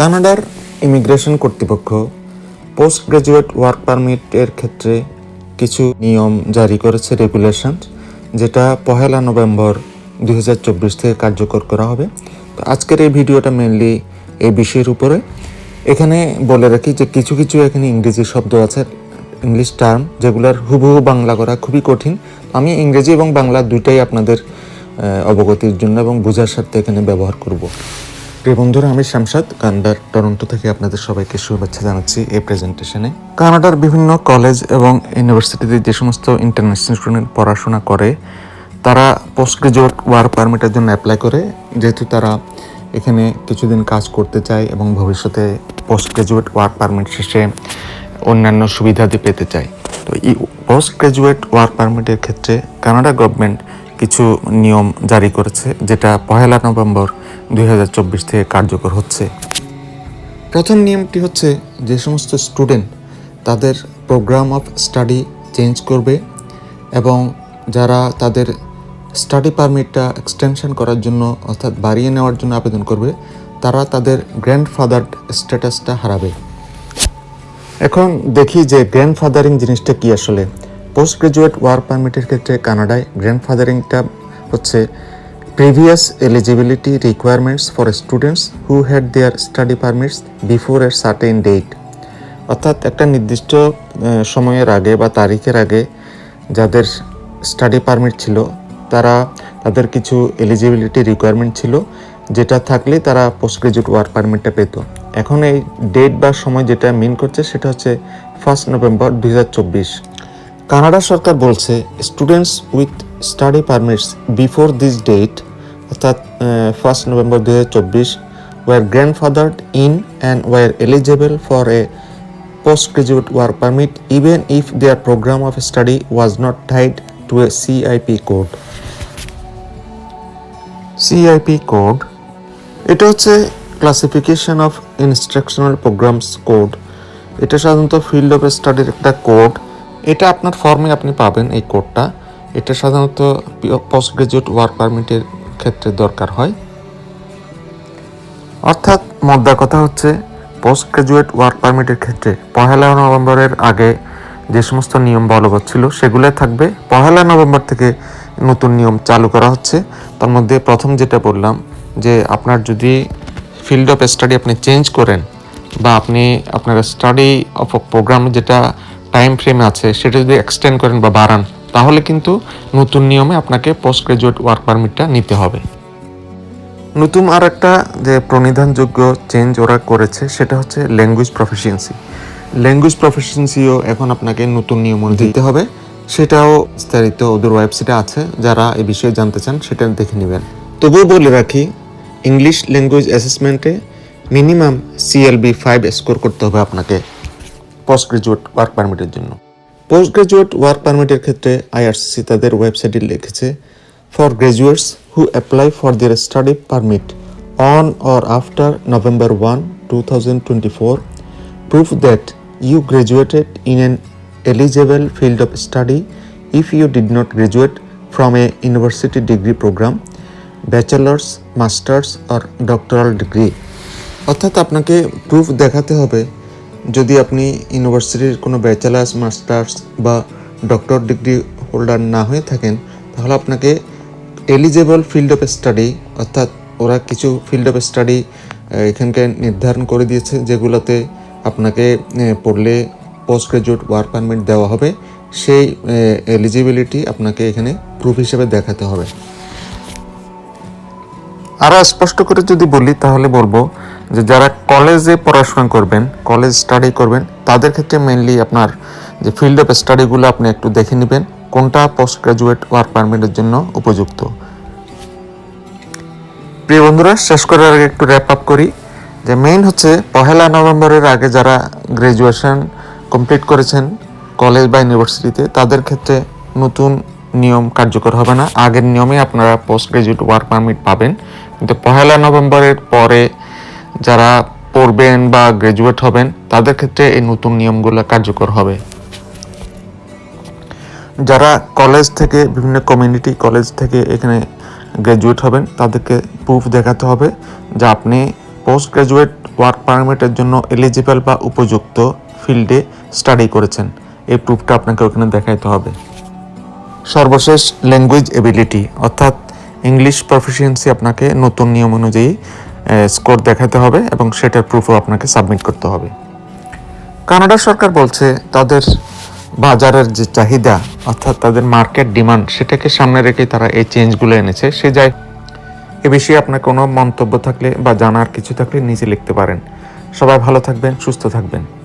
কানাডার ইমিগ্রেশন কর্তৃপক্ষ post graduate work পারমিটের ক্ষেত্রে কিছু নিয়ম জারি করেছে রেগুলেশন, যেটা পহেলা নভেম্বর দু হাজার চব্বিশ থেকে কার্যকর করা হবে। তো আজকের এই ভিডিওটা মেনলি এই বিষয়ের উপরে। এখানে বলে রাখি যে কিছু কিছু এখানে ইংরেজি শব্দ আছে ইংলিশ টার্ম যেগুলোর হুবহু বাংলা করা খুবই কঠিন। আমি ইংরেজি এবং বাংলা দুইটাই আপনাদের অবগতির জন্য এবং বোঝার স্বার্থে এখানে ব্যবহার করব। প্রিয় বন্ধুরা, আমি শামসাদ, কানাডার টরন্টো থেকে আপনাদের সবাইকে শুভেচ্ছা জানাচ্ছি এই প্রেজেন্টেশনে কানাডার বিভিন্ন কলেজ এবং ইউনিভার্সিটিতে যে সমস্ত ইন্টারন্যাশনাল স্টুডেন্ট পড়াশোনা করে, তারা পোস্ট গ্রাজুয়েট ওয়ার্ক পারমিটের জন্য অ্যাপ্লাই করে। যেহেতু তারা এখানে কিছুদিন কাজ করতে চায় এবং ভবিষ্যতে পোস্ট গ্রাজুয়েট ওয়ার্ক পারমিট শেষে অন্যান্য সুবিধাদি পেতে চায়। তো এই পোস্ট গ্রাজুয়েট ওয়ার্ক পারমিটের ক্ষেত্রে কানাডা গভর্নমেন্ট কিছু নিয়ম জারি করেছে, যেটা পহেলা নভেম্বর দুই হাজার চব্বিশ থেকে কার্যকর হচ্ছে। প্রথম নিয়মটি হচ্ছে যে সমস্ত স্টুডেন্ট তাদের প্রোগ্রাম অফ স্টাডি চেঞ্জ করবে এবং যারা তাদের স্টাডি পারমিটটা এক্সটেনশন করার জন্য অর্থাৎ বাড়িয়ে নেওয়ার জন্য আবেদন করবে, তারা তাদের গ্র্যান্ডফাদার স্ট্যাটাসটা হারাবে। এখন দেখি যে গ্র্যান্ডফাদারিং জিনিসটা কি আসলে। পোস্ট গ্রাজুয়েট ওয়ার্ক পারমিটের ক্ষেত্রে কানাডায় গ্র্যান্ডফাদারিংটা হচ্ছে previous eligibility requirements for students who had their study permits before a certain date অর্থাৎ একটা নির্দিষ্ট সময়ের আগে বা তারিখের আগে যাদের স্টাডি পারমিট ছিল, তারা, তাদের কিছু এলিজিবিলিটি রিকোয়ারমেন্ট ছিল, যেটা থাকলে তারা পোস্ট গ্রাজুয়েট ওয়ার্ক পারমিটটা পেত। এখন এই ডেট বা সময় যেটা মিন করছে, সেটা হচ্ছে ফার্স্ট নভেম্বর দু হাজার চব্বিশ। কানাডা সরকার বলছে students with study permits before this date অর্থাৎ ফার্স্ট নভেম্বর দু হাজার চব্বিশ were in and were eligible for a postgraduate work permit, even if their program of study was not tied to a CIP code. CIP code এটা হচ্ছে classification of instructional programs code এটা সাধারণত field of স্টাডির একটা code এটা আপনার ফর্মে আপনি পাবেন এই কোডটা এটা সাধারণত পোস্ট গ্রাজুয়েট ওয়ার্ক পারমিটের ক্ষেত্রে দরকার হয়। অর্থাৎ মোদ্দা কথা হচ্ছে পোস্ট গ্রাজুয়েট ওয়ার্ক পারমিটের ক্ষেত্রে পহেলা নভেম্বরের আগে যে সমস্ত নিয়ম বলবৎ ছিল, সেগুলো থাকবে। পহেলা নভেম্বর থেকে নতুন নিয়ম চালু করা হচ্ছে। তার মধ্যে প্রথম যেটা বললাম, যে আপনার যদি ফিল্ড অফ স্টাডি আপনি চেঞ্জ করেন বা আপনি আপনার স্টাডি অফ প্রোগ্রাম যেটা টাইম ফ্রেম আছে, সেটা যদি এক্সটেন্ড করেন বা বাড়ান তাহলে কিন্তু নতুন নিয়মে আপনাকে পোস্ট গ্রাজুয়েট ওয়ার্ক পারমিটটা নিতে হবে। নতুন আর একটা যে প্রণিধানযোগ্য চেঞ্জ ওরা করেছে সেটা হচ্ছে ল্যাঙ্গুয়েজ প্রফেশিয়েন্সি ল্যাঙ্গুয়েজ প্রফেশিয়েন্সিও এখন আপনাকে নতুন নিয়ম দিতে হবে। সেটাও বিস্তারিত ওদের ওয়েবসাইটে আছে। যারা এই বিষয়ে জানতে চান সেটা দেখে নেবেন। তবুও বলে রাখি ইংলিশ ল্যাঙ্গুয়েজ অ্যাসেসমেন্টে মিনিমাম সিএলবি ফাইভ স্কোর করতে হবে আপনাকে পোস্ট গ্রাজুয়েট ওয়ার্ক পারমিটের জন্য। পোস্ট গ্রাজুয়েট ওয়ার্ক পারমিটের ক্ষেত্রে আইআরসিসি তাদের ওয়েবসাইটে লিখেছে for graduates who apply for their study permit on or after November one to proof that you graduated in an eligible field of study if you did not graduate from a university degree program bachelor's master's or doctoral degree অর্থাৎ আপনাকে proof দেখাতে হবে যদি আপনি ইউনিভার্সিটির কোনো bachelor's, master's বা doctor degree holder না হয়ে থাকেন, তাহলে আপনাকে এলিজেবল ফিল্ড অফ স্টাডি অর্থাৎ ওরা কিছু ফিল্ড অফ স্টাডি এখানকে নির্ধারণ করে দিয়েছে, যেগুলোতে আপনাকে পড়লে পোস্ট গ্রাজুয়েট ওয়ার্ক পারমিট দেওয়া হবে। সেই এলিজিবিলিটি আপনাকে এখানে প্রুফ হিসেবে দেখাতে হবে। আরও স্পষ্ট করে যদি বলি, তাহলে বলব যে যারা কলেজে পড়াশোনা করবেন কলেজ স্টাডি করবেন, তাদের ক্ষেত্রে মেনলি আপনার যে ফিল্ড অফ স্টাডিগুলো আপনি একটু দেখে নেবেন, কোনটা পোস্ট গ্রাজুয়েট ওয়ার্ক পারমিটের জন্য উপযুক্ত। প্রিয় বন্ধুরা, শেষ করার আগে একটু র্যাপ আপ করি। যে মেইন হচ্ছে, পহেলা নভেম্বরের আগে যারা গ্র্যাজুয়েশন কমপ্লিট করেছেন কলেজ বা ইউনিভার্সিটিতে তাদের ক্ষেত্রে নতুন নিয়ম কার্যকর হবে না। আগের নিয়মে আপনারা পোস্ট গ্রাজুয়েট ওয়ার্ক পারমিট পাবেন। কিন্তু পহেলা নভেম্বরের পরে যারা পড়বেন বা গ্রাজুয়েট হবেন, তাদের ক্ষেত্রে এই নতুন নিয়মগুলো কার্যকর হবে। যারা কলেজ থেকে, বিভিন্ন কমিউনিটি কলেজ থেকে এখানে গ্র্যাজুয়েট হবেন, তাদেরকে প্রুফ দেখাতে হবে যে আপনি পোস্ট গ্র্যাজুয়েট ওয়ার্ক পারমিটের জন্য এলিজিবল বা উপযুক্ত ফিল্ডে স্টাডি করেছেন। এই প্রুফটা আপনাকে ওখানে দেখাইতে হবে। সর্বশেষ ল্যাঙ্গুয়েজ এবিলিটি অর্থাৎ ইংলিশ প্রফিসিয়েন্সি আপনাকে নতুন নিয়ম অনুযায়ী স্কোর দেখাতে হবে এবং সেটার প্রুফও আপনাকে সাবমিট করতে হবে। কানাডা সরকার বলছে, তাদের বাজারের যে চাহিদা, অর্থাৎ তাদের মার্কেট ডিমান্ড সেটাকে সামনে রেখে তারা এই চেঞ্জগুলো এনেছে। সে যায় এ বিষয়ে আপনার কোনো মন্তব্য থাকলে বা জানার কিছু থাকলে নিজে লিখতে পারেন। সবাই ভালো থাকবেন, সুস্থ থাকবেন।